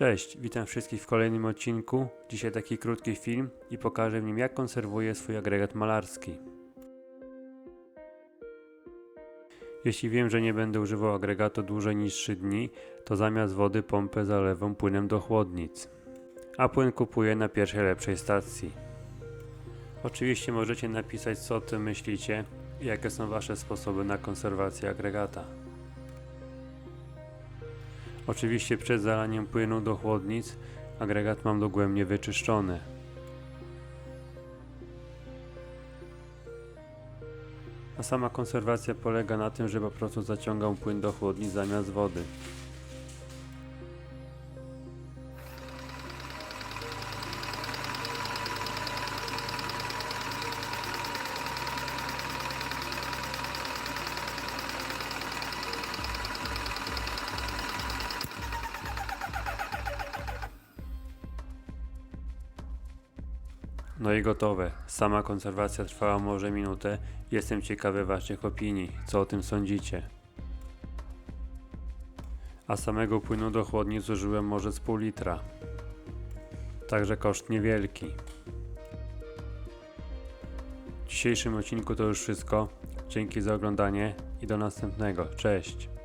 Cześć, witam wszystkich w kolejnym odcinku. Dzisiaj taki krótki film i pokażę w nim jak konserwuję swój agregat malarski. Jeśli wiem, że nie będę używał agregatu dłużej niż 3 dni, to zamiast wody pompę zalewam płynem do chłodnic. A płyn kupuję na pierwszej lepszej stacji. Oczywiście możecie napisać co o tym myślicie i jakie są wasze sposoby na konserwację agregata. Oczywiście przed zalaniem płynu do chłodnic agregat mam dogłębnie wyczyszczony. A sama konserwacja polega na tym, że po prostu zaciągam płyn do chłodnic zamiast wody. No i gotowe. Sama konserwacja trwała może minutę. Jestem ciekawy Waszych opinii. Co o tym sądzicie? A samego płynu do chłodni zużyłem może z pół litra. Także koszt niewielki. W dzisiejszym odcinku to już wszystko. Dzięki za oglądanie i do następnego. Cześć!